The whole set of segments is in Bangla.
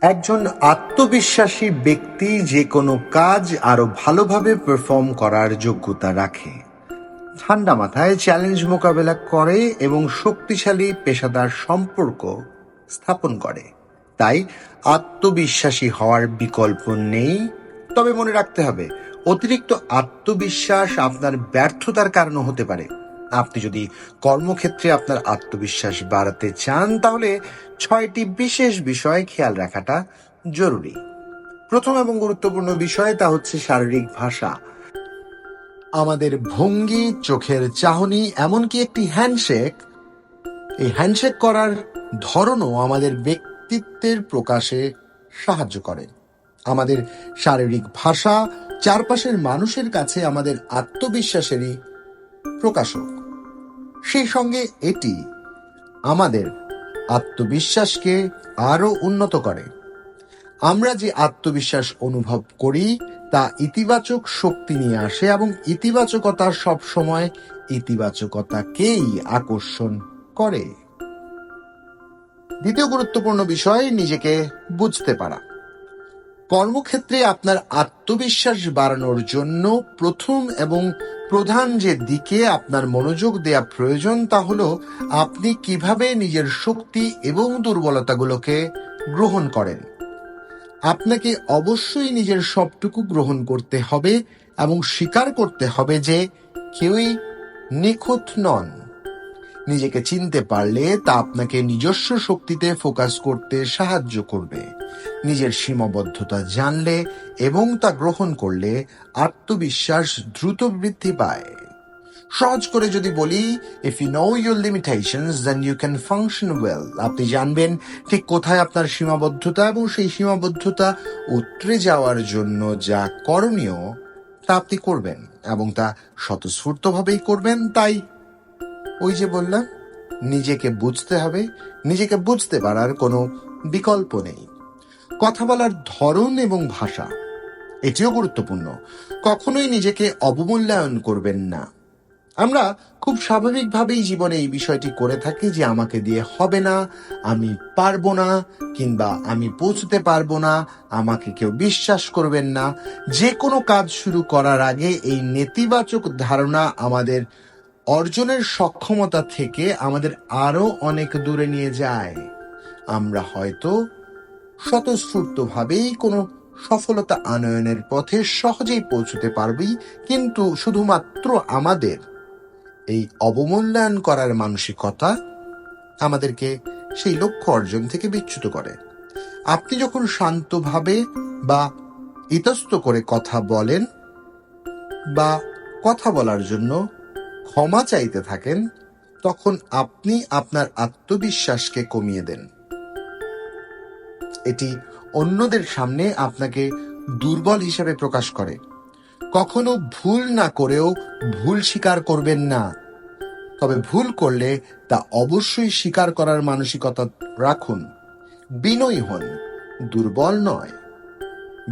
একজন আত্মবিশ্বাসী ব্যক্তি যে কোনো কাজ আরও ভালোভাবে পারফর্ম করার যোগ্যতা রাখে। ঠান্ডা মাথায় চ্যালেঞ্জ মোকাবেলা করে এবং শক্তিশালী পেশাদার সম্পর্ক স্থাপন করে। তাই আত্মবিশ্বাসী হওয়ার বিকল্প নেই। তবে মনে রাখতে হবে, অতিরিক্ত আত্মবিশ্বাস আপনার ব্যর্থতার কারণ হতে পারে। আপনি যদি কর্মক্ষেত্রে আপনার আত্মবিশ্বাস বাড়াতে চান, তাহলে ছয়টি বিশেষ বিষয় খেয়াল রাখাটা জরুরি। প্রথম এবং গুরুত্বপূর্ণ বিষয় তা হচ্ছে শারীরিক ভাষা। আমাদের ভঙ্গি, চোখের চাহনি, এমনকি একটি হ্যান্ডশেক, এই হ্যান্ডশেক করার ধরনও আমাদের ব্যক্তিত্বের প্রকাশে সাহায্য করে। আমাদের শারীরিক ভাষা চারপাশের মানুষের কাছে আমাদের আত্মবিশ্বাসেরই প্রকাশক। সেই সঙ্গে এটি আমাদের আত্মবিশ্বাসকে আরও উন্নত করে। আমরা যে আত্মবিশ্বাস অনুভব করি, তা ইতিবাচক শক্তি নিয়ে আসে এবং ইতিবাচকতা সব সময় ইতিবাচকতাকেই আকর্ষণ করে। দ্বিতীয় গুরুত্বপূর্ণ বিষয়, নিজেকে বুঝতে পারা। কর্মক্ষেত্রে আপনার আত্মবিশ্বাস বাড়ানোর জন্য প্রথম এবং প্রধান যে দিকে আপনার মনোযোগ দেয়া প্রয়োজন তা হলো আপনি কীভাবে নিজের শক্তি এবং দুর্বলতাগুলোকে গ্রহণ করেন। আপনাকে অবশ্যই নিজের সবটুকু গ্রহণ করতে হবে এবং স্বীকার করতে হবে যে কেউই নিখুঁত নন। নিজেকে চিনতে পারলে তা আপনাকে নিজস্ব শক্তিতে ফোকাস করতে সাহায্য করবে। নিজের সীমাবদ্ধতা জানলে এবং তা গ্রহণ করলে আত্মবিশ্বাস দ্রুত বৃদ্ধি পায়। সহজ করে যদি বলি if you know your limitations then you can function well আপনি জানবেন ঠিক কোথায় আপনার সীমাবদ্ধতা এবং সেই সীমাবদ্ধতা উতরে যাওয়ার জন্য যা করণীয়, তা আপনি করবেন এবং তা স্বতঃস্ফূর্তভাবেই করবেন। তাই ওই যে বললাম, নিজেকে বুঝতে হবে। নিজেকে বুঝতে পারার কোনো বিকল্প নেই। কথা বলার ধরন এবং ভাষা। এটিও গুরুত্বপূর্ণ। কখনোই নিজেকে অবমূল্যায়ন করবেন না। আমরা খুব স্বাভাবিকভাবেই জীবনে এই বিষয়টি করে থাকি যে আমাকে দিয়ে হবে না, আমি পারব না, কিংবা আমি পৌঁছতে পারব না, আমাকে কেউ বিশ্বাস করবেন না। যে কোনো কাজ শুরু করার আগে এই নেতিবাচক ধারণা আমাদের অর্জনের সক্ষমতা থেকে আমাদের আরও অনেক দূরে নিয়ে যায়। আমরা হয়তো স্বতঃস্ফূর্তভাবেই কোনো সফলতা আনয়নের পথে সহজেই পৌঁছতে পারবি কিন্তু শুধুমাত্র আমাদের। এই অবমূল্যায়ন করার মানসিকতা আমাদেরকে সেই লক্ষ্য অর্জন থেকে বিচ্যুত করে। আপনি যখন শান্তভাবে বা ইতস্ত করে কথা বলেন বা কথা বলার জন্য ক্ষমা চাইতে থাকেন, তখন আপনি আপনার আত্মবিশ্বাসকে কমিয়ে দেন। এটি অন্যদের সামনে আপনাকে দুর্বল হিসেবে প্রকাশ করে। কখনো ভুল না করেও ভুল স্বীকার করবেন না। তবে ভুল করলে তা অবশ্যই স্বীকার করার মানসিকতা রাখুন। বিনয়ী হন, দুর্বল নয়।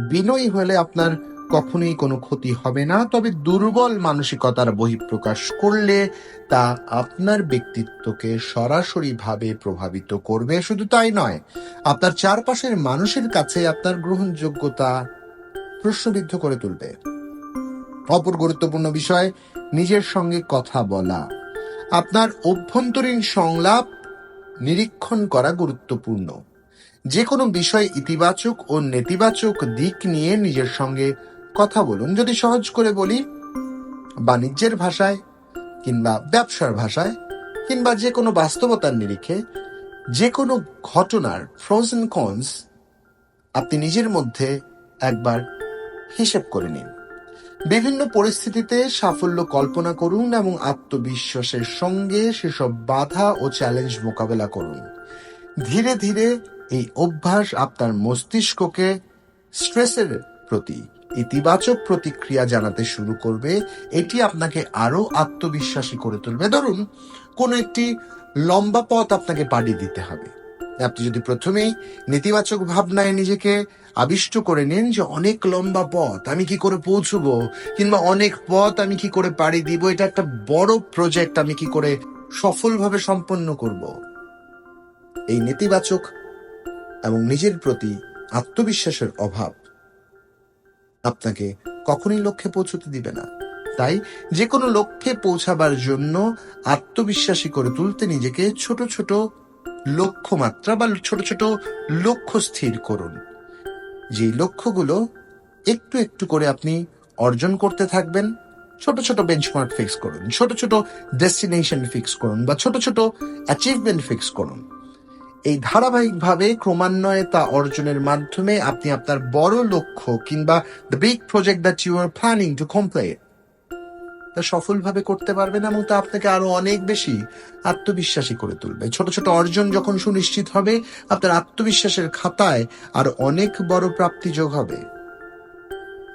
বিনয়ী হলে আপনার কখনোই কোনো ক্ষতি হবে না, তবে দুর্বল মানসিকতার বহিঃপ্রকাশ করলে তা আপনার ব্যক্তিত্বকে সরাসরিভাবে প্রভাবিত করবে। শুধু তাই নয়, আপনার চারপাশের মানুষের কাছে আপনার গ্রহণযোগ্যতা প্রশ্নবিদ্ধ করে তুলবে। অপর গুরুত্বপূর্ণ বিষয়, নিজের সঙ্গে কথা বলা। আপনার অভ্যন্তরীণ সংলাপ নিরীক্ষণ করা গুরুত্বপূর্ণ। যে কোনো বিষয় ইতিবাচক ও নেতিবাচক দিক নিয়ে নিজের সঙ্গে কথা বলুন, যদি সহজ করে বলি, বাণিজ্যের ভাষায় কিংবা ব্যবসার ভাষায় কিংবা যে কোনো বাস্তবতার নিরিখে যে কোনো ঘটনার ফ্রোজেন কনস আপনি নিজের মধ্যে একবার হিসেব করে নিন। বিভিন্ন পরিস্থিতিতে সাফল্য কল্পনা করুন এবং আত্মবিশ্বাসের সঙ্গে সেসব বাধা ও চ্যালেঞ্জ মোকাবেলা করুন। ধীরে ধীরে এই অভ্যাস আপনার মস্তিষ্ককে স্ট্রেসের প্রতি ইতিবাচক প্রতিক্রিয়া জানাতে শুরু করবে, এটি আপনাকে আরও আত্মবিশ্বাসী করে তুলবে। ধরুন, কোনো একটি লম্বা পথ আপনাকে পাড়ি দিতে হবে। আপনি যদি প্রথমেই নেতিবাচক ভাবনায় নিজেকে আবিষ্ট করে নেন যে অনেক লম্বা পথ আমি কি করে পৌঁছবো, কিংবা অনেক পথ আমি কি করে পাড়ি দিব, এটা একটা বড় প্রজেক্ট আমি কি করে সফলভাবে সম্পন্ন করব। এই নেতিবাচক এবং নিজের প্রতি আত্মবিশ্বাসের অভাব আপনাকে কখনোই লক্ষ্যে পৌঁছতে দিবে না। তাই যে কোনো লক্ষ্যে পৌঁছাবার জন্য আত্মবিশ্বাসী করে তুলতে নিজেকে ছোট ছোট লক্ষ্যমাত্রা বা ছোট ছোট লক্ষ্য স্থির করুন। যেই লক্ষ্যগুলো একটু একটু করে আপনি অর্জন করতে থাকবেন, ছোট ছোট বেঞ্চমার্ক ফিক্স করুন, ছোট ছোট ডেস্টিনেশন ফিক্স করুন বা ছোট ছোট অ্যাচিভমেন্ট ফিক্স করুন। এই ধারাবাহিকভাবে ক্রমান্বয়ে তা অর্জনের মাধ্যমে আপনি আপনার বড় লক্ষ্য কিংবা the big project that you are planning to complete তা সফলভাবে করতে পারবেন এবং তা আপনাকে আরও অনেক বেশি আত্মবিশ্বাসী করে তুলবে। ছোট ছোট অর্জন যখন সুনিশ্চিত হবে, আপনার আত্মবিশ্বাসের খাতায় আর অনেক বড় প্রাপ্তি যোগ হবে।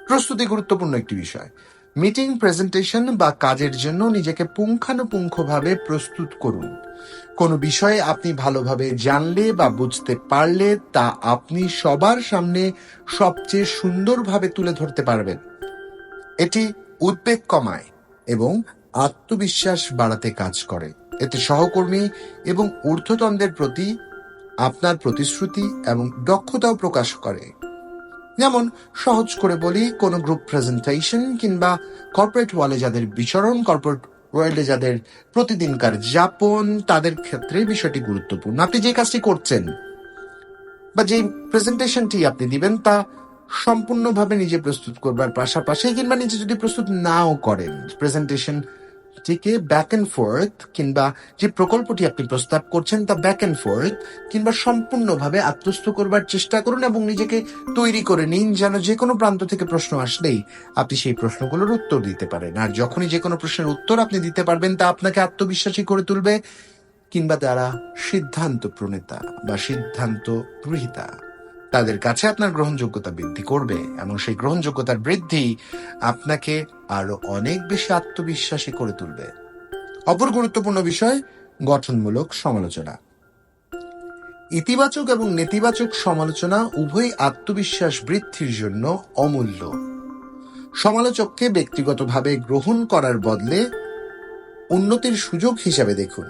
প্রস্তুতি গুরুত্বপূর্ণ একটি বিষয়। মিটিং প্রেজেন্টেশন বা কাজের জন্য নিজেকে পুঙ্খানুপুঙ্খভাবে প্রস্তুত করুন। কোনো বিষয়ে আপনি ভালোভাবে জানলে বা বুঝতে পারলে তা আপনি সবার সামনে সবচেয়ে সুন্দরভাবে তুলে ধরতে পারবেন। এটি উদ্বেগ কমায় এবং আত্মবিশ্বাস বাড়াতে কাজ করে। এতে সহকর্মী এবং ঊর্ধ্বতনদের প্রতি আপনার প্রতিশ্রুতি এবং দক্ষতাও প্রকাশ করে। যেমন, সহজ করে বলি, কোনো গ্রুপ প্রেজেন্টেশন কিংবা কর্পোরেট ওয়ালে যাদের বিচরণ কর্পোরেট ওয়ার্ল্ডে যাদের প্রতিদিনকার যাপন, তাদের ক্ষেত্রে বিষয়টি গুরুত্বপূর্ণ। আপনি যে কাজটি করছেন বা যে প্রেজেন্টেশনটি আপনি দিবেন, তা সম্পূর্ণভাবে নিজে প্রস্তুত করবার পাশাপাশি কিংবা নিজে যদি প্রস্তুত নাও করেন প্রেজেন্টেশন টিকে ব্যাক এন্ড ফোর্থ কিংবা যে প্রকল্পটি আপনি প্রস্তাব করছেন তা ব্যাক এন্ড ফোর্থ কিংবা সম্পূর্ণভাবে আত্মস্থ করবার চেষ্টা করুন এবং নিজেকে তৈরি করে নিন যেন যে কোনো প্রান্ত থেকে প্রশ্ন আসলেই আপনি সেই প্রশ্নগুলোর উত্তর দিতে পারেন। আর যখনই যে কোনো প্রশ্নের উত্তর আপনি দিতে পারবেন তা আপনাকে আত্মবিশ্বাসী করে তুলবে কিংবা তারা সিদ্ধান্ত প্রণেতা বা সিদ্ধান্ত গৃহীতা তাদের কাছে আপনার গ্রহণযোগ্যতা বৃদ্ধি করবে এবং সেই গ্রহণযোগ্যতার বৃদ্ধি আপনাকে আরও অনেক বেশি আত্মবিশ্বাসী করে তুলবে। অপর গুরুত্বপূর্ণ বিষয়, গঠনমূলক সমালোচনা। ইতিবাচক এবং নেতিবাচক সমালোচনা উভয় আত্মবিশ্বাস বৃদ্ধির জন্য অমূল্য। সমালোচককে ব্যক্তিগতভাবে গ্রহণ করার বদলে উন্নতির সুযোগ হিসাবে দেখুন।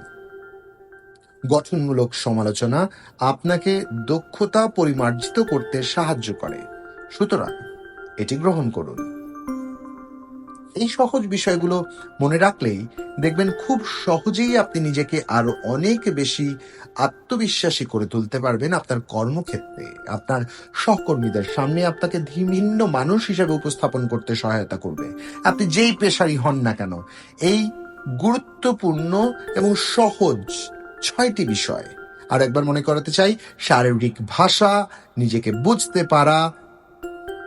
গঠনমূলক সমালোচনা আপনাকে দক্ষতা পরিমার্জিত করতে সাহায্য করে। সুতরাং এটি গ্রহণ করুন। এই সহজ বিষয়গুলো মনে রাখলেই দেখবেন খুব সহজেই আপনি নিজেকে আরও অনেক বেশি আত্মবিশ্বাসী করে তুলতে পারবেন আপনার কর্মক্ষেত্রে। আপনার সহকর্মীদের সামনে আপনাকে ভিন্ন মানুষ হিসেবে উপস্থাপন করতে সহায়তা করবে। আপনি যেই পেশারই হন না কেন, এই গুরুত্বপূর্ণ এবং সহজ ছয়টি বিষয়। আর একবার মনে করাতে চাই, শারীরিক ভাষা, নিজেকে বুঝতে পারা,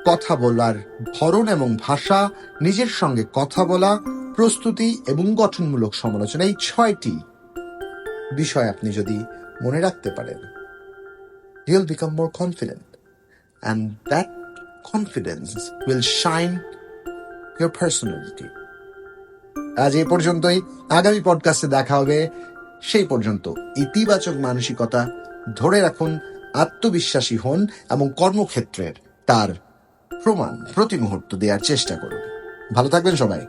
কথা বলার ধরন এবং ভাষা, নিজের সঙ্গে কথা বলা, প্রস্তুতি এবং গঠনমূলক সমালোচনা, এই ছয়টি বিষয় আপনি যদি মনে রাখতে পারেন you'll become more confident and that confidence will shine your personality আজ এ পর্যন্তই। আগামী পডকাস্টে দেখা হবে। সেই পর্যন্ত ইতিবাচক মানসিকতা ধরে রাখুন, আত্মবিশ্বাসী হন এবং কর্মক্ষেত্রের তার প্রমাণ প্রতি মুহূর্ত দেওয়ার চেষ্টা করুন। ভালো থাকবেন সবাই।